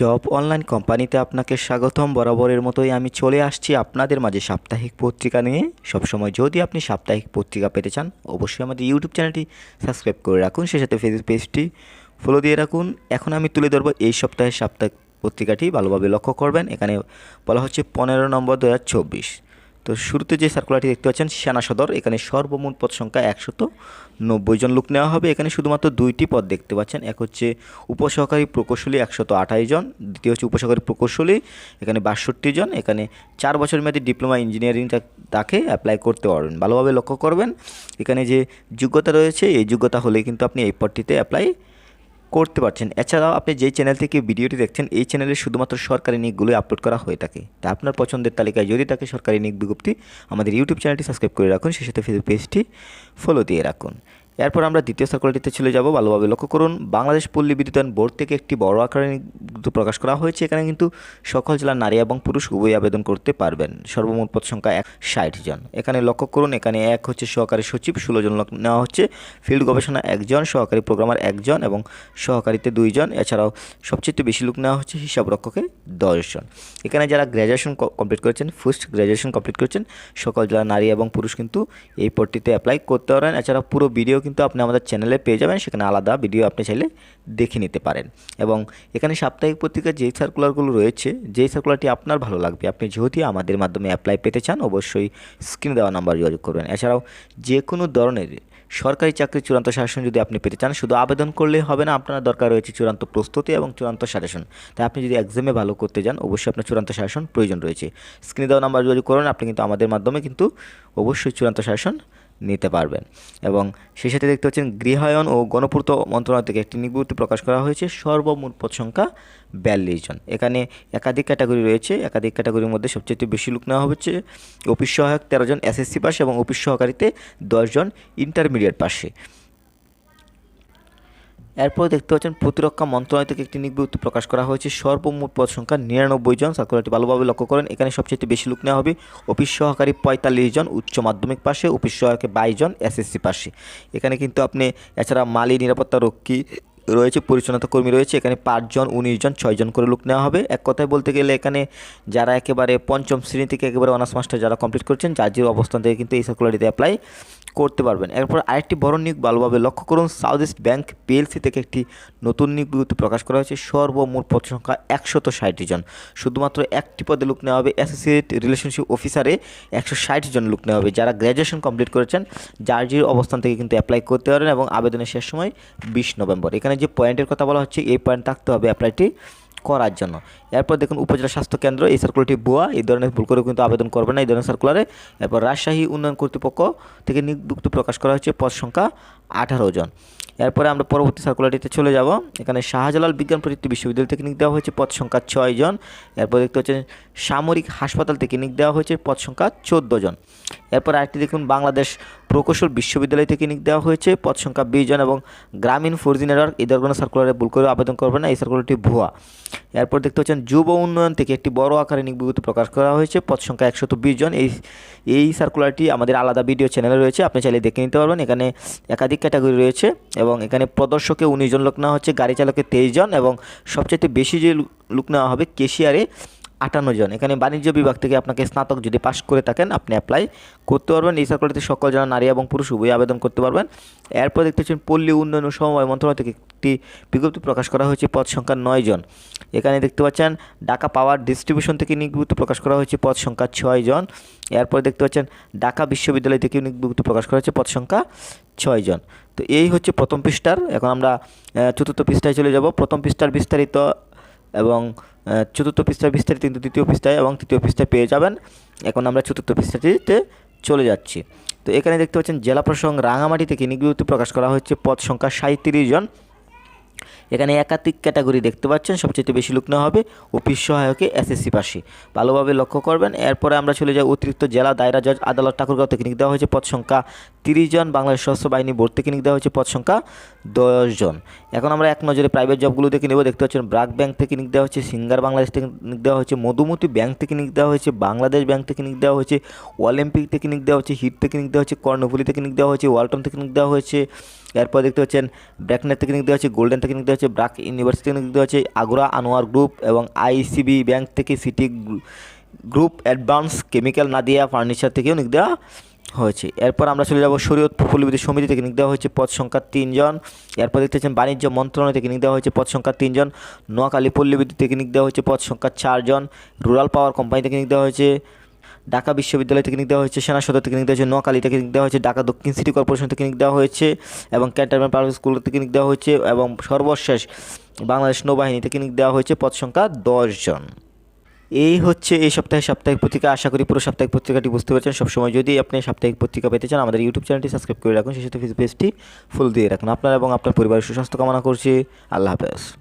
Job online কোম্পানিতে আপনাকে স্বাগতম। বরাবরের মতোই আমি চলে আসছি আপনাদের মাঝে সাপ্তাহিক পত্রিকা নিয়ে। সবসময় যদি আপনি সাপ্তাহিক পত্রিকা পেতে চান, অবশ্যই আমাদের ইউটিউব চ্যানেলটি সাবস্ক্রাইব করে রাখুন। সে সাথে ফেসবুক পেজটি ফলো দিয়ে রাখুন। এখন আমি তুলে ধরবো এই সপ্তাহের সাপ্তাহিক পত্রিকাটি ভালোভাবে লক্ষ্য করবেন। এখানে বলা হচ্ছে পনেরো নম্বর দু হাজার চব্বিশ। তো শুরুতে যে সার্কুলারটি দেখতে পাচ্ছেন, সেনা সদর, এখানে সর্বমোট পদ সংখ্যা একশত নব্বই জন লোক নেওয়া হবে। এখানে শুধুমাত্র দুইটি পদ দেখতে পাচ্ছেন, এক হচ্ছে উপসহকারী প্রকৌশলী একশত আঠাশ জন, দ্বিতীয় হচ্ছে উপসহকারী প্রকৌশলী, এখানে বাষট্টি জন, এখানে চার বছর মেয়াদী ডিপ্লোমা ইঞ্জিনিয়ারিং তাকে অ্যাপ্লাই করতে পারবেন। ভালোভাবে লক্ষ্য করবেন, এখানে যে যোগ্যতা রয়েছে, এই যোগ্যতা হলে কিন্তু আপনি এই পদটিতে অ্যাপ্লাই করতে পারছেন। এছাড়াও আপনি যে চ্যানেল থেকে ভিডিওটি দেখছেন, এই চ্যানেলে শুধুমাত্র সরকারি নিকগুলোই আপলোড করা হয়ে থাকে। তা আপনার পছন্দের তালিকায় যদি থাকে সরকারি নিক বিজ্ঞপ্তি, আমাদের ইউটিউব চ্যানেলটি সাবস্ক্রাইব করে রাখুন। সেই সাথে ফেসবুক পেজটি ফলো দিয়ে রাখুন। এরপর আমরা দ্বিতীয় সার্কুলারটিতে চলে যাব। ভালোভাবে লক্ষ্য করুন, বাংলাদেশ পল্লী বিদ্যুতায়ন বোর্ড থেকে একটি বড় আকারে বিজ্ঞপ্তি প্রকাশ করা হয়েছে। এখানে কিন্তু সকল জেলার নারী এবং পুরুষ উভয় আবেদন করতে পারবেন। সর্বমোট পদ সংখ্যা এক, ষাট জন। এখানে লক্ষ্য করুন, এখানে এক হচ্ছে সহকারী সচিব, ষোলো জন নেওয়া হচ্ছে। ফিল্ড গবেষণা একজন, সহকারী প্রোগ্রামার একজন এবং সহকারীতে দুইজন। এছাড়াও সবচেয়ে বেশি লোক নেওয়া হচ্ছে হিসাব রক্ষকে দশজন এখানে যারা গ্র্যাজুয়েশন কমপ্লিট করেছেন ফার্স্ট গ্র্যাজুয়েশন কমপ্লিট করেছেন, সকল যারা নারী এবং পুরুষ কিন্তু এই পদটিতে অ্যাপ্লাই করতে পারেন। এছাড়া পুরো ভিডিও কিন্তু আপনি আমাদের চ্যানেলে পেয়ে যাবেন, সেখানে আলাদা ভিডিও আপনি চাইলে দেখে নিতে পারেন। এবং এখানে সাপ্তাহিক পত্রিকার যেই সার্কুলারগুলো রয়েছে, যেই সার্কুলারটি আপনার ভালো লাগবে, আপনি যেহেতু আমাদের মাধ্যমে অ্যাপ্লাই পেতে চান, অবশ্যই স্ক্রিনে দেওয়া নাম্বার যোগাযোগ করবেন। এছাড়াও যে কোনো ধরনের সরকারি চাকরির চূড়ান্ত শাসন যদি আপনি পেতে চান, শুধু আবেদন করলেই হবে না, আপনার দরকার রয়েছে চূড়ান্ত প্রস্তুতি এবং চূড়ান্ত শাসন তাই আপনি যদি এক্সামে ভালো করতে যান, অবশ্যই আপনার চূড়ান্ত শাসন প্রয়োজন রয়েছে। স্ক্রিনে দেওয়া নাম্বার যোগাযোগ করুন, আপনি কিন্তু আমাদের মাধ্যমে কিন্তু অবশ্যই চূড়ান্ত শাসন নিতে পারবেন। এবং সেই সাথে দেখতে পাচ্ছেন গৃহায়ন ও গণপূর্ত মন্ত্রণালয় থেকে একটি নিবৃত্তি প্রকাশ করা হয়েছে সর্বমোট পদ সংখ্যা বিয়াল্লিশ জন। এখানে একাধিক ক্যাটাগরি রয়েছে। একাধিক ক্যাটাগরির মধ্যে সবচেয়ে বেশি লোক নেওয়া হচ্ছে। অফিস সহায়ক তেরো জন এসএসসি পাশে এবং অফিস সহকারীতে দশজন ইন্টারমিডিয়েট পাশে এরপর দেখতে পাচ্ছেন প্রতিরক্ষা মন্ত্রণালয় থেকে একটি নিবৃত্তি প্রকাশ করা হয়েছে। সর্বমোট পদ সংখ্যা নিরানব্বই জন। সার্কুলারটি ভালোভাবে লক্ষ্য করেন। এখানে সবচেয়ে বেশি লোক নেওয়া হবে। অফিস সহকারী পঁয়তাল্লিশ জন, উচ্চ মাধ্যমিক পাশে, অফিস সহকারী বাইশ জন, এসএসসি পাশে। এখানে কিন্তু আপনি এছাড়া মালি, নিরাপত্তা রক্ষী রয়েছে, পরিচ্ছন্নতা কর্মী রয়েছে, এখানে পাঁচজন, উনিশ জন ছয়জন করে লোক নেওয়া হবে। এক কথায় বলতে গেলে এখানে যারা একেবারে পঞ্চম শ্রেণি থেকে একেবারে অনার্স মাস্টার যারা কমপ্লিট করছেন, যার অবস্থান থেকে কিন্তু এই সার্কুলারিতে অ্যাপ্লাই করতে পারবেন। এরপর আরেকটি বড় নিয়োগ ভালোভাবে লক্ষ্য করুন সাউথ ইস্ট ব্যাংক পিএলসি থেকে একটি নতুন নিয়োগ বিজ্ঞপ্তি প্রকাশ করা হয়েছে। সর্বমোট পদ সংখ্যা একশত ষাটটি জন। শুধুমাত্র একটি পদে লোক নেওয়া হবে অ্যাসোসিয়েট রিলেশনশিপ অফিসারে একশো ষাট জন লোক নেওয়া হবে, যারা গ্র্যাজুয়েশন কমপ্লিট করেছেন, যার অবস্থান থেকে কিন্তু অ্যাপ্লাই করতে পারেন এবং আবেদনের শেষ সময় বিশ নভেম্বর। এখানে যে পয়েন্টের কথা বলা হচ্ছে, এই পয়েন্ট থাকতে হবে অ্যাপ্লাইটি করার জন্য। এরপর দেখুন, উপজেলা স্বাস্থ্য কেন্দ্র, এই সার্কুলারটি ভুয়া, এই ধরনের ভুল করে কিন্তু আবেদন করবে না, এই ধরনের সার্কুলারে এরপর রাজশাহী উন্নয়ন কর্তৃপক্ষ থেকে নিযুক্তি প্রকাশ করা হয়েছে, পদ সংখ্যা আঠারো জন। এরপরে আমরা পরবর্তী সার্কুলারটিতে চলে যাব। এখানে শাহজালাল বিজ্ঞান প্রযুক্তি বিশ্ববিদ্যালয় থেকে নিক দেওয়া হয়েছে, পদ সংখ্যা ছয় জন। এরপর দেখতে হচ্ছে সামরিক হাসপাতাল থেকে নিক দেওয়া হয়েছে, পদ সংখ্যা চোদ্দ জন। এরপর আরেকটি দেখুন, বাংলাদেশ প্রকৌশল বিশ্ববিদ্যালয় থেকে নিক দেওয়া হয়েছে, পদ সংখ্যা বিশ জন এবং গ্রামীণ ফোরজি নেটওয়ার্ক এই ধরনের সার্কুলারে ভুল করে আবেদন করবে না, এই সার্কুলারটি ভুয়া। এরপর দেখতে পাচ্ছেন, যুব উন্নয়ন থেকে একটি বড় আকারে নিয়োগ বিজ্ঞপ্তি প্রকাশ করা হয়েছে, পদ সংখ্যা একশত বিশ জন। এই এই সার্কুলারটি আমাদের আলাদা ভিডিও চ্যানেলে রয়েছে, আপনি চাইলে দেখে নিতে পারবেন। এখানে একাধিক ক্যাটাগরি রয়েছে এবং এখানে প্রদর্শকে উনিশ জন লোক নেওয়া হচ্ছে, গাড়ি চালকে তেইশ জন এবং সবচেয়ে বেশি যে লোক নেওয়া হবে কেশিয়ারে আটান্ন জন। এখানে বাণিজ্য বিভাগ থেকে আপনাকে স্নাতক যদি পাশ করে থাকেন, আপনি অ্যাপ্লাই করতে পারবেন। এই সার্কুলারটিতে সকল যারা নারী এবং পুরুষ উভয় আবেদন করতে পারবেন। এরপর দেখতে পাচ্ছেন, পল্লী উন্নয়ন ও সমবায় মন্ত্রণালয় থেকে একটি বিজ্ঞপ্তি প্রকাশ করা হয়েছে, পদ সংখ্যা নয় জন। এখানে দেখতে পাচ্ছেন, ঢাকা পাওয়ার ডিস্ট্রিবিউশন থেকে নিয়োগ প্রকাশ করা হয়েছে, পদ সংখ্যা ছয় জন। এরপর দেখতে পাচ্ছেন, ঢাকা বিশ্ববিদ্যালয় থেকে নিয়োগ প্রকাশ করা হয়েছে, পদ সংখ্যা ছয় জন। তো এই হচ্ছে প্রথম পৃষ্ঠার। এখন আমরা চতুর্থ পৃষ্ঠায় চলে যাব। প্রথম পৃষ্ঠার বিস্তারিত এবং চতুর্থ পৃষ্ঠায় বিস্তারিত কিন্তু তৃতীয় পৃষ্ঠায় এবং তৃতীয় পৃষ্ঠায় পেয়ে যাবেন। এখন আমরা চতুর্থ পৃষ্ঠাটিতে চলে যাচ্ছি। তো এখানে দেখতে পাচ্ছেন, জেলা প্রসঙ্গ রাঙামাটি থেকে নিগৃহীত প্রকাশ করা হচ্ছে পদ সংখ্যা সাঁত্রিশ জন। এখানে একাধিক ক্যাটাগরি দেখতে পাচ্ছেন। সবচেয়ে বেশি লোক হবে অফিস সহায়কে এসএসসি পাশে। ভালোভাবে লক্ষ্য করবেন। এরপরে আমরা চলে যাই অতিরিক্ত জেলা দায়রা জজ আদালত ঠাকুরগাঁও থেকে নিয়োগ দেওয়া হয়েছে। পদ সংখ্যা তিরিশ জন বাংলাদেশ সশস্ত্র বাহিনী থেকে নিয়োগ দেওয়া হয়েছে পদ সংখ্যা দশ জন এখন আমরা এক নজরে প্রাইভেট জবগুলো দেখে নেব দেখতে পাচ্ছেন ব্রাক ব্যাংক থেকে নিয়োগ দেওয়া হয়েছে সিঙ্গার বাংলাদেশ থেকে নিয়োগ দেওয়া হয়েছে মধুমতি ব্যাংক থেকে নিয়োগ দেওয়া হয়েছে বাংলাদেশ ব্যাংক থেকে নিয়োগ দেওয়া হয়েছে অলিম্পিক থেকে নিয়োগ দেওয়া হয়েছে হিট থেকে নিয়োগ দেওয়া হয়েছে কর্ণফুলি থেকে নিয়োগ দেওয়া হয়েছে ওয়ালটন থেকে নিয়োগ দেওয়া হয়েছে এরপর দেখতে পাচ্ছেন ব্র্যাকনেট থেকে নিয়োগ দেওয়া হয়েছে গোল্ডেন থেকে নিয়োগ দেওয়া হয়েছে ব্রাক ইউনিভার্সিটি থেকে নিয়োগ দেওয়া হয়েছে আগ্রা আনোয়ার গ্রুপ এবং আইসিবি ব্যাংক থেকে city group advance chemical Nadia furniture থেকেও নিয়োগ দেওয়া হয়েছে এরপর আমরা চলে যাব শরীয়ত ফুলবিদ্যুৎ সমিতি থেকে নিয়োগ দেওয়া হয়েছে পদ সংখ্যা তিনজন এরপর দেখতে পাচ্ছেন বাণিজ্য মন্ত্রণালয় নিয়োগ দেওয়া হয়েছে পদ সংখ্যা তিনজন নোয়াখালী পল্লী বিদ্যুৎ থেকে নিয়োগ দেওয়া হয়েছে পদ সংখ্যা চারজন রুরাল পাওয়ার কোম্পানি থেকে নিয়োগ দেওয়া হয়েছে ঢাকা বিশ্ববিদ্যালয় নিয়োগ দেওয়া হয়েছে সেনা সদর নিয়োগ দেওয়া হয়েছে নোয়াখালী নিয়োগ দেওয়া হয়েছে ঢাকা দক্ষিণ সিটি কর্পোরেশন থেকে নিয়োগ দেওয়া হয়েছে এবং ক্যান্টনমেন্ট পাবলিক স্কুল থেকে নিয়োগ দেওয়া হয়েছে এবং সর্বশেষ বাংলাদেশ নৌবাহিনী থেকে নিয়োগ দেওয়া হয়েছে পদ সংখ্যা দশ জন এই হচ্ছে এই সপ্তাহে সাপ্তাহিক পত্রিকা। আশা করি পুরো সাপ্তাহিক পত্রিকাটি বুঝতে পারছেন। সবসময় যদি আপনি সাপ্তাহিক পত্রিকা পেতে চান, আমাদের ইউটিউব চ্যানেলটি সাবস্ক্রাইব করে রাখুন। সেই সাথে ফেসবুক পেজটি ফুল দিয়ে রাখুন। আপনার এবং আপনার পরিবারের সুস্বাস্থ্য কামনা করছি। আল্লাহ হাফেজ।